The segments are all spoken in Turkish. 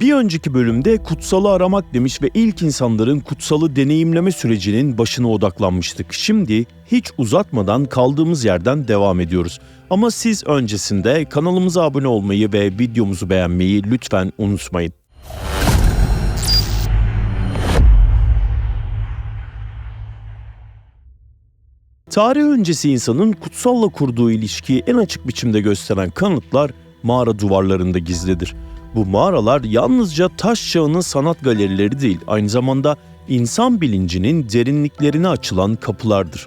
Bir önceki bölümde kutsalı aramak demiş ve ilk insanların kutsalı deneyimleme sürecinin başına odaklanmıştık. Şimdi hiç uzatmadan kaldığımız yerden devam ediyoruz. Ama siz öncesinde kanalımıza abone olmayı ve videomuzu beğenmeyi lütfen unutmayın. Tarih öncesi insanın kutsalla kurduğu ilişkiyi en açık biçimde gösteren kanıtlar mağara duvarlarında gizlidir. Bu mağaralar yalnızca taş çağının sanat galerileri değil, aynı zamanda insan bilincinin derinliklerine açılan kapılardır.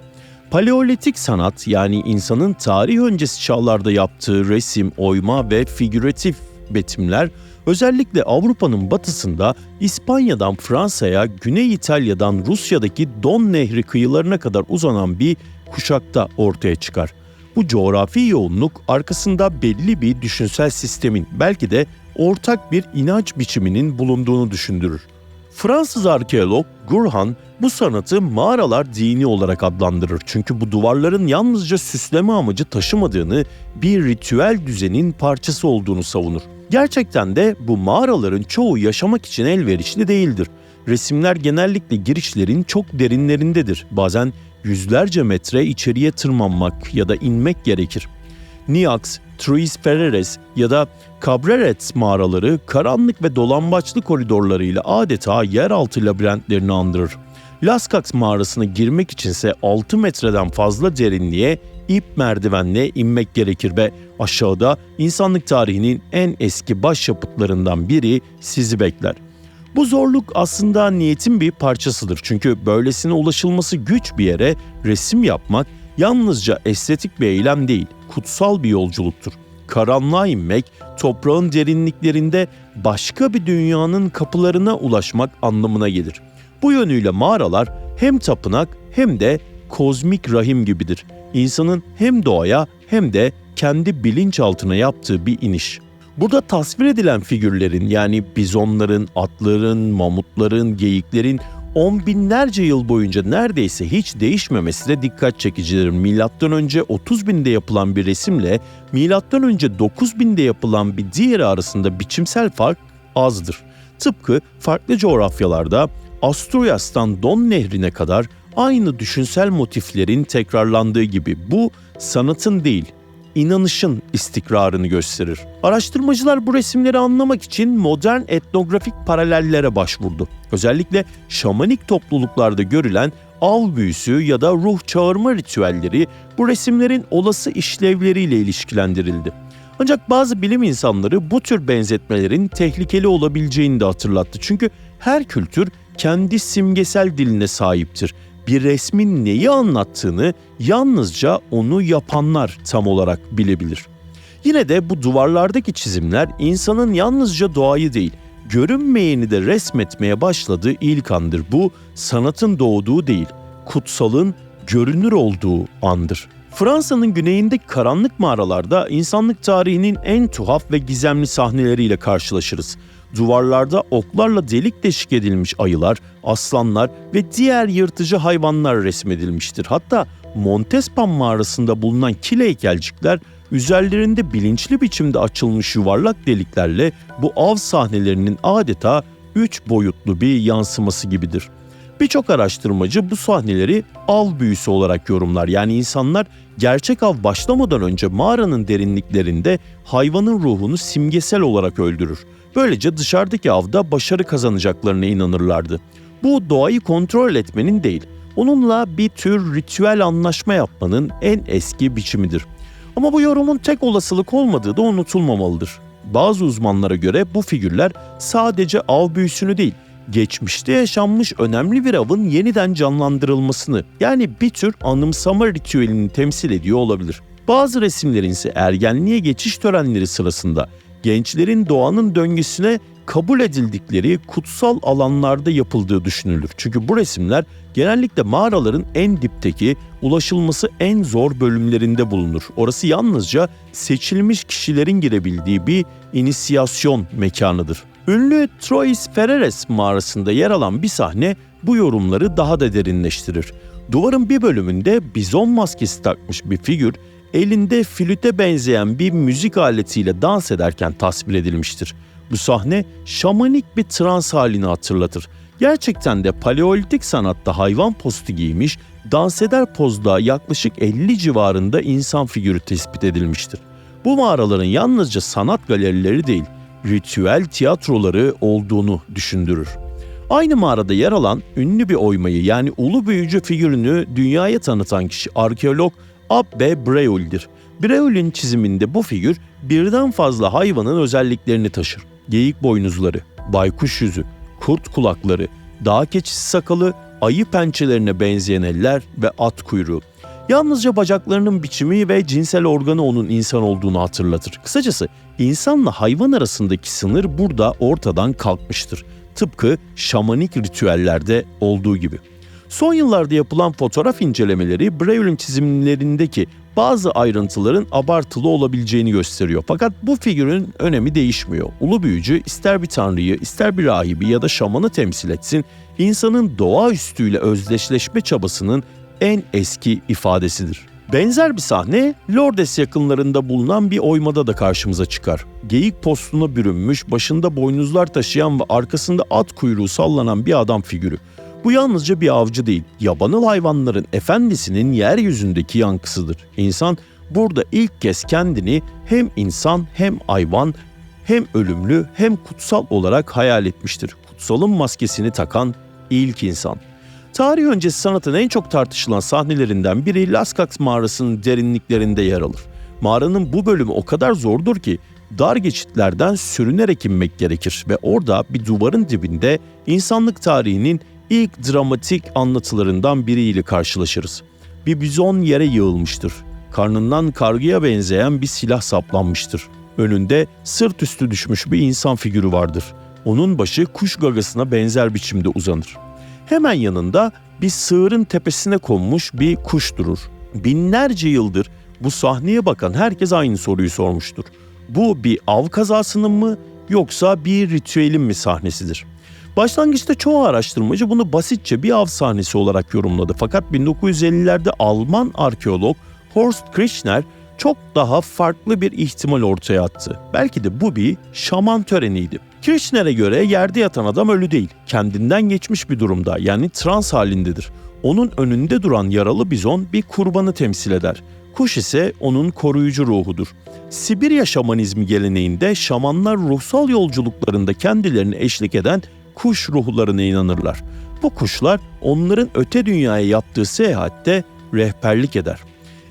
Paleolitik sanat yani insanın tarih öncesi çağlarda yaptığı resim, oyma ve figüratif betimler özellikle Avrupa'nın batısında İspanya'dan Fransa'ya, Güney İtalya'dan Rusya'daki Don Nehri kıyılarına kadar uzanan bir kuşakta ortaya çıkar. Bu coğrafi yoğunluk arkasında belli bir düşünsel sistemin belki de ortak bir inanç biçiminin bulunduğunu düşündürür. Fransız arkeolog Gurhan bu sanatı mağaralar dini olarak adlandırır. Çünkü bu duvarların yalnızca süsleme amacı taşımadığını, bir ritüel düzenin parçası olduğunu savunur. Gerçekten de bu mağaraların çoğu yaşamak için elverişli değildir. Resimler genellikle girişlerin çok derinlerindedir. Bazen yüzlerce metre içeriye tırmanmak ya da inmek gerekir. Niax, Tres Ferreres ya da Cabreret mağaraları karanlık ve dolambaçlı koridorlarıyla adeta yeraltı labirentlerini andırır. Lascaux mağarasına girmek içinse 6 metreden fazla derinliğe ip merdivenle inmek gerekir ve aşağıda insanlık tarihinin en eski başyapıtlarından biri sizi bekler. Bu zorluk aslında niyetin bir parçasıdır. Çünkü böylesine ulaşılması güç bir yere resim yapmak yalnızca estetik bir eylem değil, kutsal bir yolculuktur. Karanlığa inmek, toprağın derinliklerinde başka bir dünyanın kapılarına ulaşmak anlamına gelir. Bu yönüyle mağaralar hem tapınak hem de kozmik rahim gibidir. İnsanın hem doğaya hem de kendi bilinçaltına yaptığı bir iniş. Burada tasvir edilen figürlerin yani bizonların, atların, mamutların, geyiklerin on binlerce yıl boyunca neredeyse hiç değişmemesi de dikkat çekicidir. Milattan önce 30 binde yapılan bir resimle milattan önce 9 binde yapılan bir diğeri arasında biçimsel fark azdır. Tıpkı farklı coğrafyalarda Asturyas'tan Don Nehri'ne kadar aynı düşünsel motiflerin tekrarlandığı gibi bu sanatın değil, inanışın istikrarını gösterir. Araştırmacılar bu resimleri anlamak için modern etnografik paralellere başvurdu. Özellikle şamanik topluluklarda görülen av büyüsü ya da ruh çağırma ritüelleri bu resimlerin olası işlevleriyle ilişkilendirildi. Ancak bazı bilim insanları bu tür benzetmelerin tehlikeli olabileceğini de hatırlattı. Çünkü her kültür kendi simgesel diline sahiptir bir resmin neyi anlattığını yalnızca onu yapanlar tam olarak bilebilir. Yine de bu duvarlardaki çizimler insanın yalnızca doğayı değil, görünmeyeni de resmetmeye başladığı ilk andır. Bu sanatın doğduğu değil, kutsalın görünür olduğu andır. Fransa'nın güneyindeki karanlık mağaralarda insanlık tarihinin en tuhaf ve gizemli sahneleriyle karşılaşırız. Duvarlarda oklarla delik deşik edilmiş ayılar, aslanlar ve diğer yırtıcı hayvanlar resmedilmiştir. Hatta Montespan mağarasında bulunan kil heykelcikler üzerlerinde bilinçli biçimde açılmış yuvarlak deliklerle bu av sahnelerinin adeta üç boyutlu bir yansıması gibidir. Birçok araştırmacı bu sahneleri av büyüsü olarak yorumlar. Yani insanlar gerçek av başlamadan önce mağaranın derinliklerinde hayvanın ruhunu simgesel olarak öldürür. Böylece dışarıdaki avda başarı kazanacaklarına inanırlardı. Bu doğayı kontrol etmenin değil, onunla bir tür ritüel anlaşma yapmanın en eski biçimidir. Ama bu yorumun tek olasılık olmadığı da unutulmamalıdır. Bazı uzmanlara göre bu figürler sadece av büyüsünü değil, geçmişte yaşanmış önemli bir avın yeniden canlandırılmasını yani bir tür anımsama ritüelini temsil ediyor olabilir. Bazı resimlerin ise ergenliğe geçiş törenleri sırasında gençlerin doğanın döngüsüne kabul edildikleri kutsal alanlarda yapıldığı düşünülür. Çünkü bu resimler genellikle mağaraların en dipteki, ulaşılması en zor bölümlerinde bulunur. Orası yalnızca seçilmiş kişilerin girebildiği bir inisiyasyon mekanıdır. Ünlü Trois Ferreres mağarasında yer alan bir sahne bu yorumları daha da derinleştirir. Duvarın bir bölümünde bizon maskesi takmış bir figür elinde flüte benzeyen bir müzik aletiyle dans ederken tasvir edilmiştir. Bu sahne şamanik bir trans halini hatırlatır. Gerçekten de paleolitik sanatta hayvan postu giymiş, dans eder pozda yaklaşık 50 civarında insan figürü tespit edilmiştir. Bu mağaraların yalnızca sanat galerileri değil, ritüel tiyatroları olduğunu düşündürür. Aynı mağarada yer alan ünlü bir oymayı yani ulu büyücü figürünü dünyaya tanıtan kişi arkeolog Abbe Breul'dir. Breul'ün çiziminde bu figür birden fazla hayvanın özelliklerini taşır. Geyik boynuzları, baykuş yüzü, kurt kulakları, dağ keçisi sakalı, ayı pençelerine benzeyen eller ve at kuyruğu. Yalnızca bacaklarının biçimi ve cinsel organı onun insan olduğunu hatırlatır. Kısacası insanla hayvan arasındaki sınır burada ortadan kalkmıştır. Tıpkı şamanik ritüellerde olduğu gibi. Son yıllarda yapılan fotoğraf incelemeleri Breul'ün çizimlerindeki bazı ayrıntıların abartılı olabileceğini gösteriyor. Fakat bu figürün önemi değişmiyor. Ulu büyücü ister bir tanrıyı, ister bir rahibi ya da şamanı temsil etsin, insanın doğaüstüyle özdeşleşme çabasının en eski ifadesidir. Benzer bir sahne Lourdes yakınlarında bulunan bir oymada da karşımıza çıkar. Geyik postuna bürünmüş, başında boynuzlar taşıyan ve arkasında at kuyruğu sallanan bir adam figürü. Bu yalnızca bir avcı değil, yabanıl hayvanların efendisinin yeryüzündeki yankısıdır. İnsan burada ilk kez kendini hem insan hem hayvan hem ölümlü hem kutsal olarak hayal etmiştir. Kutsalın maskesini takan ilk insan. Tarih öncesi sanatın en çok tartışılan sahnelerinden biri Lascaux mağarasının derinliklerinde yer alır. Mağaranın bu bölümü o kadar zordur ki dar geçitlerden sürünerek inmek gerekir ve orada bir duvarın dibinde insanlık tarihinin ilk dramatik anlatılarından biriyle karşılaşırız. Bir bizon yere yığılmıştır. Karnından kargıya benzeyen bir silah saplanmıştır. Önünde sırt üstü düşmüş bir insan figürü vardır. Onun başı kuş gagasına benzer biçimde uzanır. Hemen yanında bir sığırın tepesine konmuş bir kuş durur. Binlerce yıldır bu sahneye bakan herkes aynı soruyu sormuştur. Bu bir av kazasının mı yoksa bir ritüelin mi sahnesidir? Başlangıçta çoğu araştırmacı bunu basitçe bir av sahnesi olarak yorumladı. Fakat 1950'lerde Alman arkeolog Horst Kirchner çok daha farklı bir ihtimal ortaya attı. Belki de bu bir şaman töreniydi. Kirchner'e göre yerde yatan adam ölü değil, kendinden geçmiş bir durumda yani trans halindedir. Onun önünde duran yaralı bizon bir kurbanı temsil eder. Kuş ise onun koruyucu ruhudur. Sibirya şamanizmi geleneğinde şamanlar ruhsal yolculuklarında kendilerini eşlik eden kuş ruhlarına inanırlar. Bu kuşlar onların öte dünyaya yaptığı seyahatte rehberlik eder.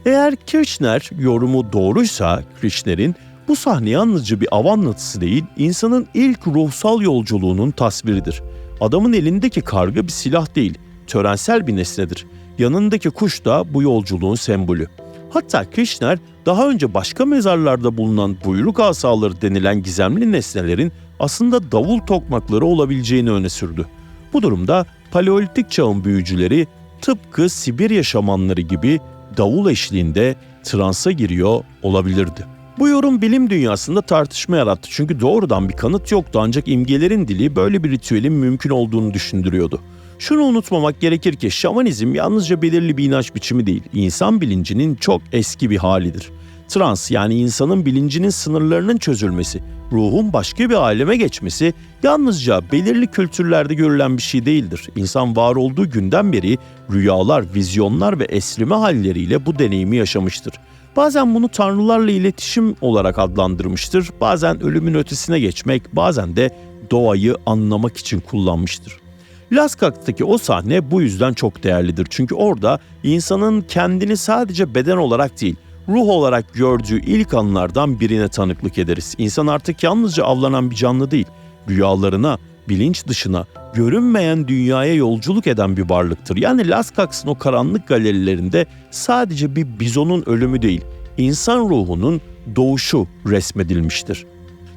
Eğer Kirchner yorumu doğruysa Kirchner'in bu sahne yalnızca bir av anlatısı değil, insanın ilk ruhsal yolculuğunun tasviridir. Adamın elindeki karga bir silah değil, törensel bir nesnedir. Yanındaki kuş da bu yolculuğun sembolü. Hatta Kirchner daha önce başka mezarlarda bulunan buyruk asaları denilen gizemli nesnelerin aslında davul tokmakları olabileceğini öne sürdü. Bu durumda Paleolitik çağın büyücüleri tıpkı Sibirya şamanları gibi davul eşliğinde transa giriyor olabilirdi. Bu yorum bilim dünyasında tartışma yarattı çünkü doğrudan bir kanıt yoktu ancak imgelerin dili böyle bir ritüelin mümkün olduğunu düşündürüyordu. Şunu unutmamak gerekir ki şamanizm yalnızca belirli bir inanç biçimi değil, insan bilincinin çok eski bir halidir. Trans yani insanın bilincinin sınırlarının çözülmesi, ruhun başka bir aleme geçmesi yalnızca belirli kültürlerde görülen bir şey değildir. İnsan var olduğu günden beri rüyalar, vizyonlar ve esrime halleriyle bu deneyimi yaşamıştır. Bazen bunu tanrılarla iletişim olarak adlandırmıştır, bazen ölümün ötesine geçmek, bazen de doğayı anlamak için kullanmıştır. Lascaux'taki o sahne bu yüzden çok değerlidir. Çünkü orada insanın kendini sadece beden olarak değil, ruh olarak gördüğü ilk anlardan birine tanıklık ederiz. İnsan artık yalnızca avlanan bir canlı değil, rüyalarına, bilinç dışına, görünmeyen dünyaya yolculuk eden bir varlıktır. Yani Lascaux'ın o karanlık galerilerinde sadece bir bizonun ölümü değil, insan ruhunun doğuşu resmedilmiştir.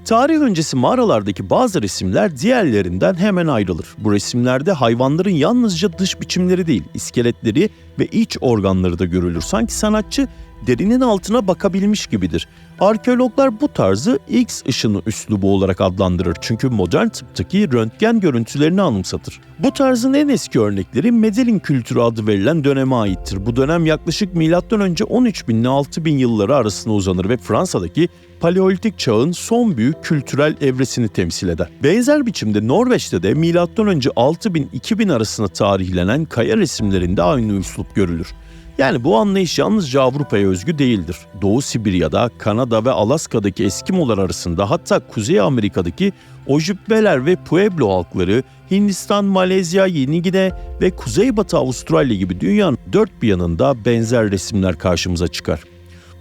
Tarih öncesi mağaralardaki bazı resimler diğerlerinden hemen ayrılır. Bu resimlerde hayvanların yalnızca dış biçimleri değil, iskeletleri ve iç organları da görülür. Sanki sanatçı derinin altına bakabilmiş gibidir. Arkeologlar bu tarzı X ışını üslubu olarak adlandırır çünkü modern tıptaki röntgen görüntülerini anımsatır. Bu tarzın en eski örnekleri Medellin kültürü adı verilen döneme aittir. Bu dönem yaklaşık M.Ö. 13 bin ile 6 bin yılları arasında uzanır ve Fransa'daki Paleolitik çağın son büyük kültürel evresini temsil eder. Benzer biçimde Norveç'te de M.Ö. 6000-2000 arasında tarihlenen kaya resimlerinde aynı üslup görülür. Yani bu anlayış yalnızca Avrupa'ya özgü değildir. Doğu Sibirya'da, Kanada ve Alaska'daki Eskimolar arasında hatta Kuzey Amerika'daki Ojibweler ve Pueblo halkları, Hindistan, Malezya, Yeni Gine ve Kuzeybatı Avustralya gibi dünyanın dört bir yanında benzer resimler karşımıza çıkar.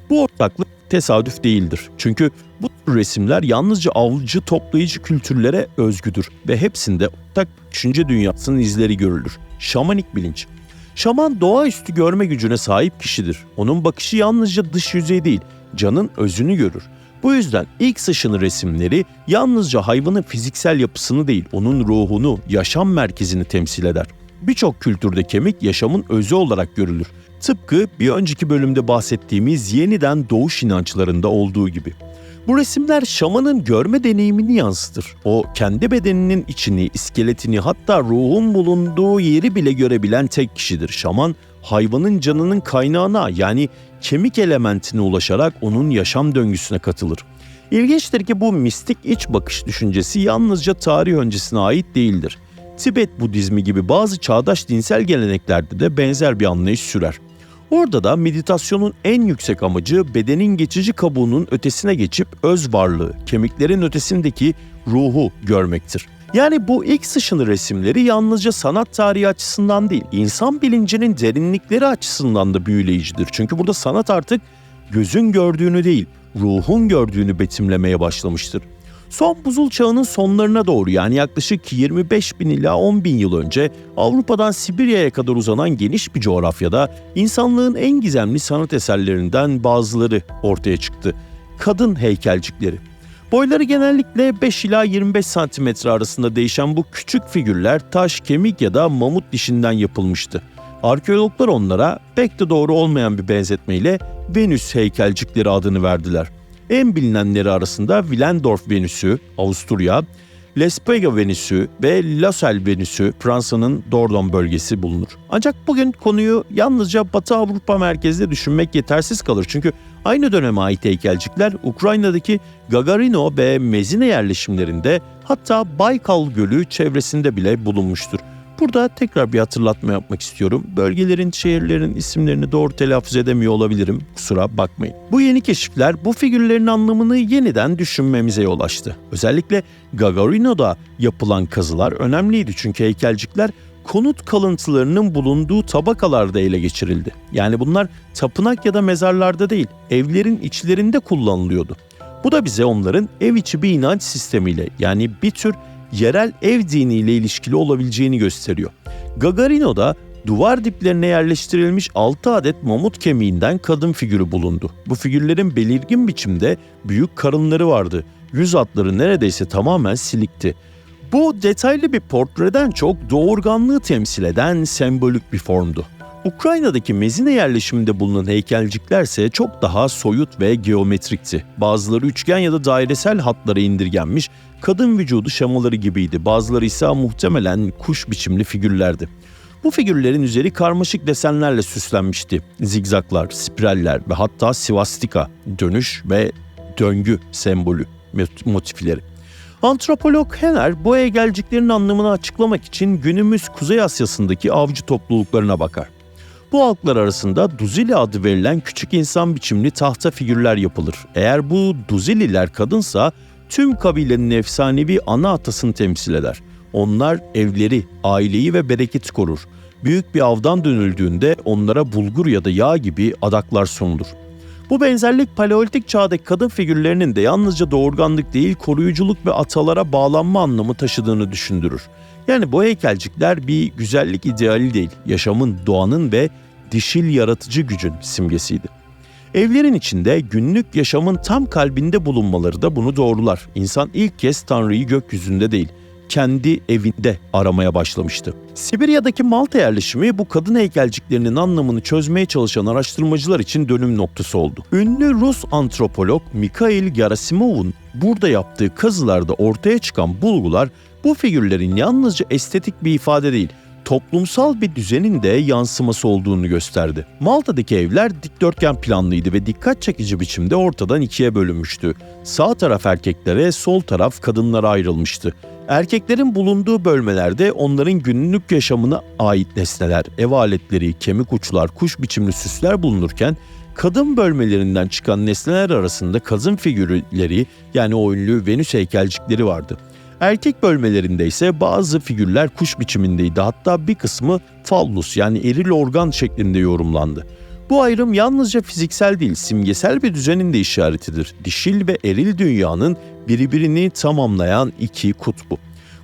Bu ortaklık tesadüf değildir. Çünkü bu tür resimler yalnızca avcı toplayıcı kültürlere özgüdür ve hepsinde ortak düşünce dünyasının izleri görülür. Şamanik bilinç. Şaman doğaüstü görme gücüne sahip kişidir. Onun bakışı yalnızca dış yüzey değil, canın özünü görür. Bu yüzden ilk ışını resimleri yalnızca hayvanın fiziksel yapısını değil, onun ruhunu, yaşam merkezini temsil eder. Birçok kültürde kemik yaşamın özü olarak görülür. Tıpkı bir önceki bölümde bahsettiğimiz yeniden doğuş inançlarında olduğu gibi. Bu resimler şamanın görme deneyimini yansıtır. O kendi bedeninin içini, iskeletini hatta ruhun bulunduğu yeri bile görebilen tek kişidir. Şaman hayvanın canının kaynağına yani kemik elementine ulaşarak onun yaşam döngüsüne katılır. İlginçtir ki bu mistik iç bakış düşüncesi yalnızca tarih öncesine ait değildir. Tibet Budizmi gibi bazı çağdaş dinsel geleneklerde de benzer bir anlayış sürer. Orada da meditasyonun en yüksek amacı bedenin geçici kabuğunun ötesine geçip öz varlığı, kemiklerin ötesindeki ruhu görmektir. Yani bu ilk sıçını resimleri yalnızca sanat tarihi açısından değil, insan bilincinin derinlikleri açısından da büyüleyicidir. Çünkü burada sanat artık gözün gördüğünü değil, ruhun gördüğünü betimlemeye başlamıştır. Son buzul çağının sonlarına doğru yani yaklaşık 25 bin ila 10 bin yıl önce Avrupa'dan Sibirya'ya kadar uzanan geniş bir coğrafyada insanlığın en gizemli sanat eserlerinden bazıları ortaya çıktı. Kadın heykelcikleri. Boyları genellikle 5 ila 25 santimetre arasında değişen bu küçük figürler taş, kemik ya da mamut dişinden yapılmıştı. Arkeologlar onlara pek de doğru olmayan bir benzetmeyle Venüs heykelcikleri adını verdiler. En bilinenleri arasında Willendorf Venüsü, Avusturya, Lespega Venüsü ve Lassel Venüsü, Fransa'nın Dordogne bölgesi bulunur. Ancak bugün konuyu yalnızca Batı Avrupa merkezde düşünmek yetersiz kalır. Çünkü aynı döneme ait heykelcikler Ukrayna'daki Gagarino ve Mezine yerleşimlerinde hatta Baykal Gölü çevresinde bile bulunmuştur. Burada tekrar bir hatırlatma yapmak istiyorum. Bölgelerin, şehirlerin isimlerini doğru telaffuz edemiyor olabilirim. Kusura bakmayın. Bu yeni keşifler bu figürlerin anlamını yeniden düşünmemize yol açtı. Özellikle Gagarino'da yapılan kazılar önemliydi çünkü heykelcikler konut kalıntılarının bulunduğu tabakalarda ele geçirildi. Yani bunlar tapınak ya da mezarlarda değil, evlerin içlerinde kullanılıyordu. Bu da bize onların ev içi bir inanç sistemiyle yani bir tür yerel ev diniyle ilişkili olabileceğini gösteriyor. Gagarino'da duvar diplerine yerleştirilmiş 6 adet mamut kemiğinden kadın figürü bulundu. Bu figürlerin belirgin biçimde büyük karınları vardı. Yüz hatları neredeyse tamamen silikti. Bu detaylı bir portreden çok doğurganlığı temsil eden sembolik bir formdu. Ukrayna'daki Mezine yerleşiminde bulunan heykelciklerse çok daha soyut ve geometrikti. Bazıları üçgen ya da dairesel hatlara indirgenmiş, kadın vücudu şemaları gibiydi. Bazıları ise muhtemelen kuş biçimli figürlerdi. Bu figürlerin üzeri karmaşık desenlerle süslenmişti. Zigzaklar, spiraller ve hatta svastika, dönüş ve döngü sembolü motifleri. Antropolog Henner bu heykelciklerin anlamını açıklamak için günümüz Kuzey Asya'sındaki avcı topluluklarına bakar. Bu halklar arasında Duzili adı verilen küçük insan biçimli tahta figürler yapılır. Eğer bu Duzililer kadınsa tüm kabilenin efsanevi ana atasını temsil eder. Onlar evleri, aileyi ve bereketi korur. Büyük bir avdan dönüldüğünde onlara bulgur ya da yağ gibi adaklar sunulur. Bu benzerlik paleolitik çağdaki kadın figürlerinin de yalnızca doğurganlık değil koruyuculuk ve atalara bağlanma anlamı taşıdığını düşündürür. Yani bu heykelcikler bir güzellik ideali değil, yaşamın, doğanın ve dişil yaratıcı gücün simgesiydi. Evlerin içinde günlük yaşamın tam kalbinde bulunmaları da bunu doğrular. İnsan ilk kez Tanrı'yı gökyüzünde değil, kendi evinde aramaya başlamıştı. Sibirya'daki Malta yerleşimi bu kadın heykelciklerinin anlamını çözmeye çalışan araştırmacılar için dönüm noktası oldu. Ünlü Rus antropolog Mikhail Gerasimov'un burada yaptığı kazılarda ortaya çıkan bulgular bu figürlerin yalnızca estetik bir ifade değil, toplumsal bir düzenin de yansıması olduğunu gösterdi. Malta'daki evler dikdörtgen planlıydı ve dikkat çekici biçimde ortadan ikiye bölünmüştü. Sağ taraf erkeklere, sol taraf kadınlara ayrılmıştı. Erkeklerin bulunduğu bölmelerde onların günlük yaşamına ait nesneler, ev aletleri, kemik uçlar, kuş biçimli süsler bulunurken kadın bölmelerinden çıkan nesneler arasında kadın figürleri yani o Venüs heykelcikleri vardı. Erkek bölmelerinde ise bazı figürler kuş biçimindeydi. Hatta bir kısmı fallus yani eril organ şeklinde yorumlandı. Bu ayrım yalnızca fiziksel değil, simgesel bir düzenin de işaretidir. Dişil ve eril dünyanın birbirini tamamlayan iki kutbu.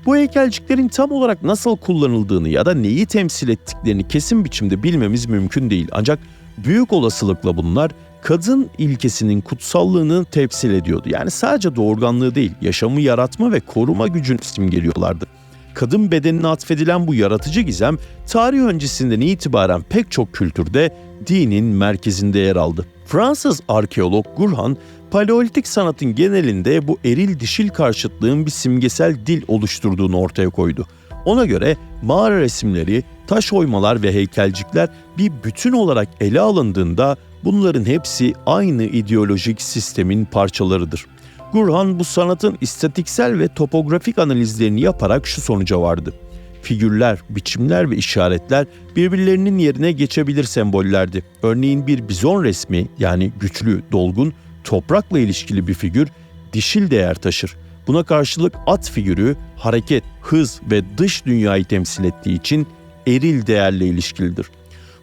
Bu heykelciklerin tam olarak nasıl kullanıldığını ya da neyi temsil ettiklerini kesin biçimde bilmemiz mümkün değil. Ancak büyük olasılıkla bunlar kadın ilkesinin kutsallığını temsil ediyordu. Yani sadece doğurganlığı değil, yaşamı yaratma ve koruma gücünü simgeliyorlardı. Kadın bedenine atfedilen bu yaratıcı gizem tarih öncesinden itibaren pek çok kültürde dinin merkezinde yer aldı. Fransız arkeolog Gurhan, paleolitik sanatın genelinde bu eril dişil karşıtlığın bir simgesel dil oluşturduğunu ortaya koydu. Ona göre mağara resimleri, taş oymalar ve heykelcikler bir bütün olarak ele alındığında bunların hepsi aynı ideolojik sistemin parçalarıdır. Gurhan bu sanatın istatiksel ve topografik analizlerini yaparak şu sonuca vardı. Figürler, biçimler ve işaretler birbirlerinin yerine geçebilir sembollerdi. Örneğin bir bizon resmi yani güçlü, dolgun, toprakla ilişkili bir figür dişil değer taşır. Buna karşılık at figürü hareket, hız ve dış dünyayı temsil ettiği için eril değerle ilişkilidir.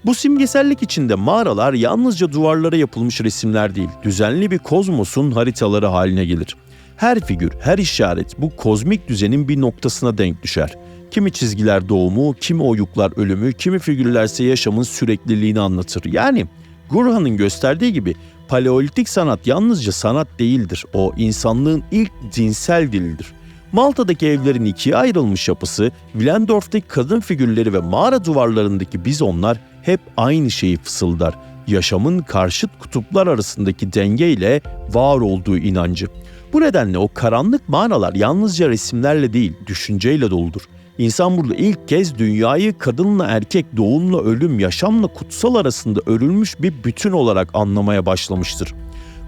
Bu simgesellik içinde mağaralar yalnızca duvarlara yapılmış resimler değil, düzenli bir kozmosun haritaları haline gelir. Her figür, her işaret bu kozmik düzenin bir noktasına denk düşer. Kimi çizgiler doğumu, kimi oyuklar ölümü, kimi figürlerse yaşamın sürekliliğini anlatır. Yani Gurhan'ın gösterdiği gibi paleolitik sanat yalnızca sanat değildir. O insanlığın ilk cinsel dilidir. Malta'daki evlerin ikiye ayrılmış yapısı, Willendorf'taki kadın figürleri ve mağara duvarlarındaki bizonlar hep aynı şeyi fısıldar. Yaşamın karşıt kutuplar arasındaki dengeyle var olduğu inancı. Bu nedenle o karanlık mağaralar yalnızca resimlerle değil, düşünceyle doludur. İnsan burada ilk kez dünyayı kadınla erkek, doğumla ölüm, yaşamla kutsal arasında örülmüş bir bütün olarak anlamaya başlamıştır.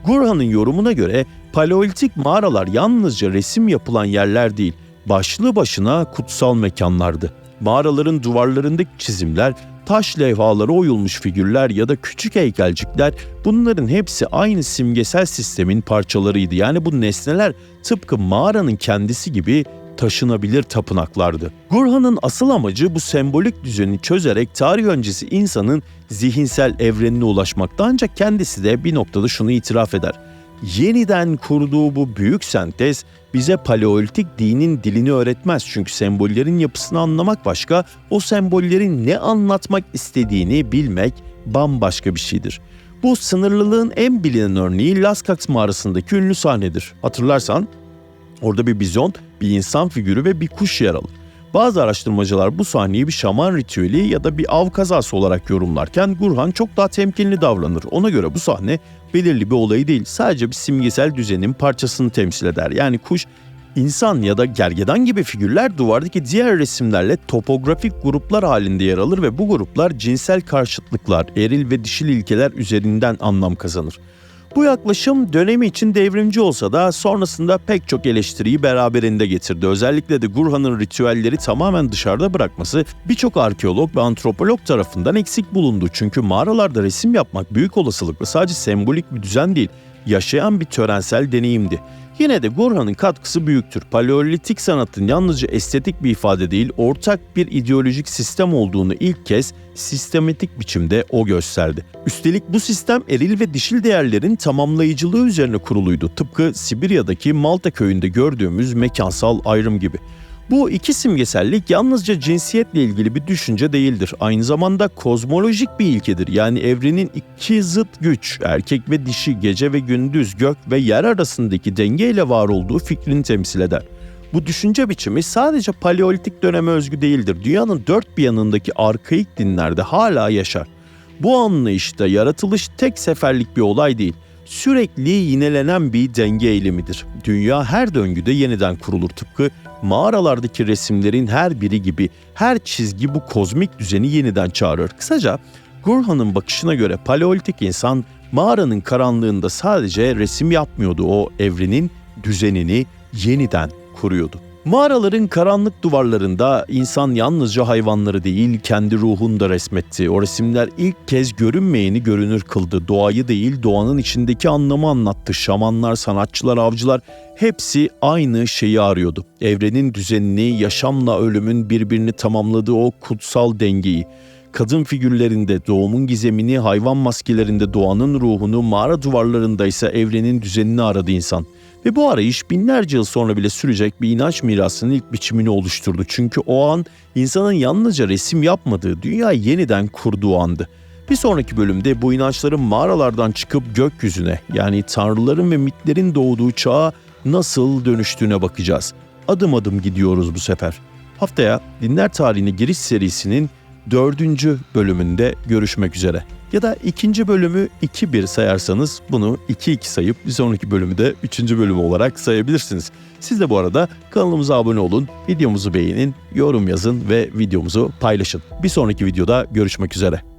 Gurhan'ın yorumuna göre paleolitik mağaralar yalnızca resim yapılan yerler değil, başlı başına kutsal mekanlardı. Mağaraların duvarlarındaki çizimler, taş levhalara oyulmuş figürler ya da küçük heykelcikler bunların hepsi aynı simgesel sistemin parçalarıydı. Yani bu nesneler tıpkı mağaranın kendisi gibi taşınabilir tapınaklardı. Gurhan'ın asıl amacı bu sembolik düzeni çözerek tarih öncesi insanın zihinsel evrenine ulaşmakta ancak kendisi de bir noktada şunu itiraf eder. Yeniden kurduğu bu büyük sentez bize paleolitik dinin dilini öğretmez. Çünkü sembollerin yapısını anlamak başka, o sembollerin ne anlatmak istediğini bilmek bambaşka bir şeydir. Bu sınırlılığın en bilinen örneği Lascaux mağarasındaki ünlü sahnedir. Hatırlarsan orada bir bizon, bir insan figürü ve bir kuş yer alır. Bazı araştırmacılar bu sahneyi bir şaman ritüeli ya da bir av kazası olarak yorumlarken Gurhan çok daha temkinli davranır. Ona göre bu sahne belirli bir olayı değil, sadece bir simgesel düzenin parçasını temsil eder. Yani kuş, insan ya da gergedan gibi figürler duvardaki diğer resimlerle topografik gruplar halinde yer alır ve bu gruplar cinsel karşıtlıklar, eril ve dişil ilkeler üzerinden anlam kazanır. Bu yaklaşım dönemi için devrimci olsa da sonrasında pek çok eleştiriyi beraberinde getirdi. Özellikle de Gurhan'ın ritüelleri tamamen dışarıda bırakması birçok arkeolog ve antropolog tarafından eksik bulundu. Çünkü mağaralarda resim yapmak büyük olasılıkla sadece sembolik bir düzen değil, yaşayan bir törensel deneyimdi. Yine de Gurhan'ın katkısı büyüktür. Paleolitik sanatın yalnızca estetik bir ifade değil, ortak bir ideolojik sistem olduğunu ilk kez sistematik biçimde o gösterdi. Üstelik bu sistem eril ve dişil değerlerin tamamlayıcılığı üzerine kuruluydu. Tıpkı Sibirya'daki Malta köyünde gördüğümüz mekansal ayrım gibi. Bu iki simgesellik yalnızca cinsiyetle ilgili bir düşünce değildir. Aynı zamanda kozmolojik bir ilkedir. Yani evrenin iki zıt güç, erkek ve dişi, gece ve gündüz, gök ve yer arasındaki dengeyle var olduğu fikrini temsil eder. Bu düşünce biçimi sadece Paleolitik döneme özgü değildir. Dünyanın dört bir yanındaki arkaik dinlerde hala yaşar. Bu anlayışta yaratılış tek seferlik bir olay değil, sürekli yinelenen bir denge eğilimidir. Dünya her döngüde yeniden kurulur tıpkı mağaralardaki resimlerin her biri gibi her çizgi bu kozmik düzeni yeniden çağırır. Kısaca Gurhan'ın bakışına göre Paleolitik insan mağaranın karanlığında sadece resim yapmıyordu. O evrenin düzenini yeniden kuruyordu. Mağaraların karanlık duvarlarında insan yalnızca hayvanları değil kendi ruhunu da resmetti. O resimler ilk kez görünmeyeni görünür kıldı. Doğayı değil doğanın içindeki anlamı anlattı. Şamanlar, sanatçılar, avcılar hepsi aynı şeyi arıyordu. Evrenin düzenini, yaşamla ölümün birbirini tamamladığı o kutsal dengeyi kadın figürlerinde doğumun gizemini, hayvan maskelerinde doğanın ruhunu, mağara duvarlarında ise evrenin düzenini aradı insan. Ve bu arayış binlerce yıl sonra bile sürecek bir inanç mirasının ilk biçimini oluşturdu. Çünkü o an insanın yalnızca resim yapmadığı, dünyayı yeniden kurduğu andı. Bir sonraki bölümde bu inançların mağaralardan çıkıp gökyüzüne yani tanrıların ve mitlerin doğduğu çağa nasıl dönüştüğüne bakacağız. Adım adım gidiyoruz bu sefer. Haftaya Dinler Tarihine Giriş serisinin dördüncü bölümünde görüşmek üzere. Ya da ikinci bölümü 2-1 sayarsanız bunu 2-2 sayıp bir sonraki bölümü de üçüncü bölüm olarak sayabilirsiniz. Siz de bu arada kanalımıza abone olun, videomuzu beğenin, yorum yazın ve videomuzu paylaşın. Bir sonraki videoda görüşmek üzere.